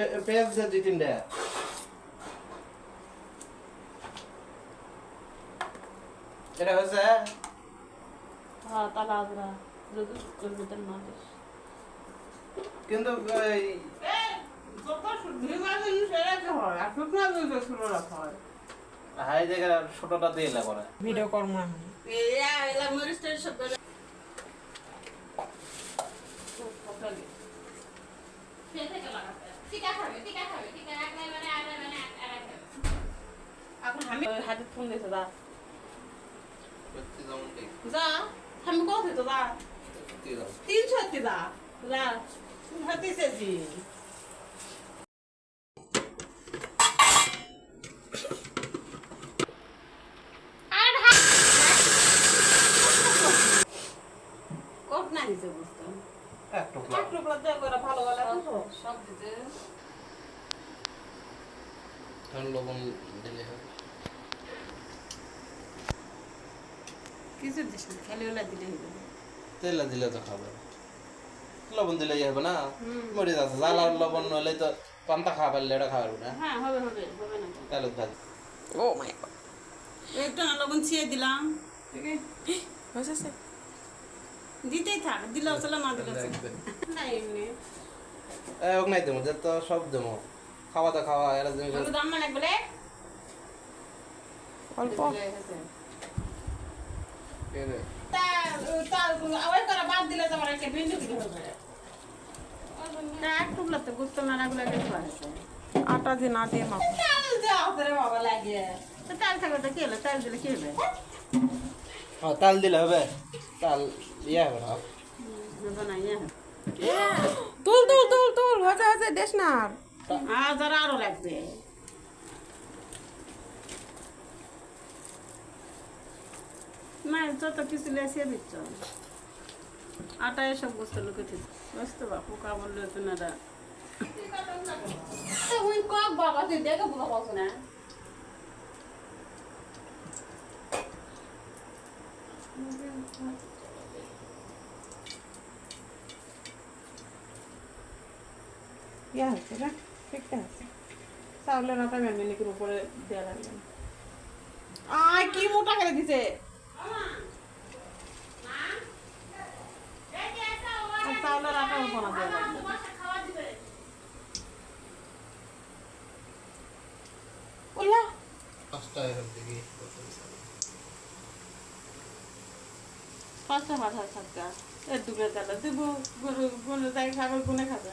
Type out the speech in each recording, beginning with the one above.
Pay- পেঁয়াজ দিছে দুই তিনটা। এটা হয়েছে? হ্যাঁ তাহলে আজরা। যদি করবে তার বেশ কিন্তু এই হাই জায়গা ছোটটা দিয়ে এলা করে ভিডিও কর্ম এখন আমি হাতে ফোন দিতে দা যা আমি কত তো দা। তিনশো কি দা দা হাতে সেজি কত না দিতে বুঝতাম এক টুকরা এক টুকরা দিয়ে করে ভালো ভালো সব দিতে লবণ দিলে হবে না হয়ে ইয়ে মরে যাচ্ছে জ্বালার লবণ হলে তো পান্তা খাওয়া পারলে এটা না হ্যাঁ ও মাই একটু লবণ ছিঁড়ে দিলাম হয়েছে দিতেই থাক দিলেও চলে না দিলেও না এমনি নাই দেবো যে তো সব দেবো খাওয়া তো খাওয়া এরা জিনিস অল্প আটা দিয়ে না দিয়ে মাখো তেল তো কি হলো দিলে কি হবে হ্যাঁ তাল দিলে হবে তাল ইয়ে হবে না হবে ইয়ে তুল তুল তুল তুল হয়েছে হয়েছে দেশ না আর। আর আরও লাগবে না যত কিছু লেসিয়ে দিচ্ছ। আটা এসব বস্তু লুকে বুঝতে বা পোকা বললে তো। না দা ওই কক বাবা তুই দেখে পোকা পাচ্ছ না ইয়া হচ্ছে না ঠিকটা আছে চাউলের আটা মেমিনিকের উপরে দেওয়া লাগবে আয় কি মোটা করে দিছে। চাউলের আটা দেওয়া লাগবে পাঁচটা এরকম পাঁচটা মাথা দাদা তুই গরু গরু তাই খাবে গুনে খাবে?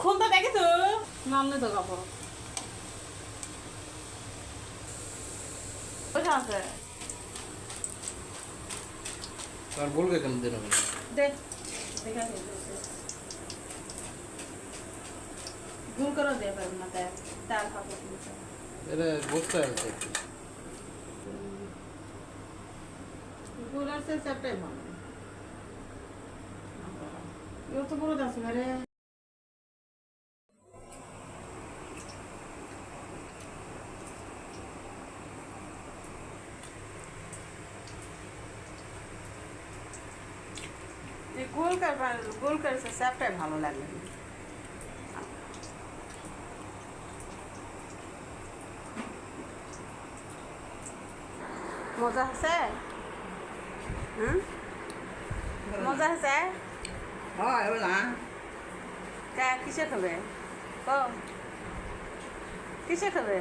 খুলতে দেখি তো নামলে তো কাপড় আছে। আর বলবে কেন দিন হবে দেখ গুল করে দে পারব না দেখ তার কাপড় এটা বসতে আছে গুল আছে তো বড় ঘরে গোল কার গোল কার স্যাপটাই ভালো লাগে। মজা আছে হুম? মজা আছে হয় কিসে খাবে? ক? কিসে খাবে?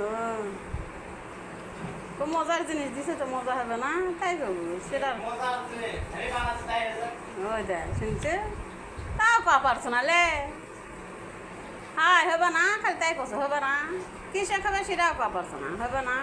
ও। তো মজার জিনিস দিছে তো মজা হবে না? তাই করব সেটা ওই দেখ, শুনছে? তাও পা পারছ না লে। হ্যাঁ হবে না? খালি তাই কছো হবে না? কিসে খাবে সেটাও পারছে না, হবে না?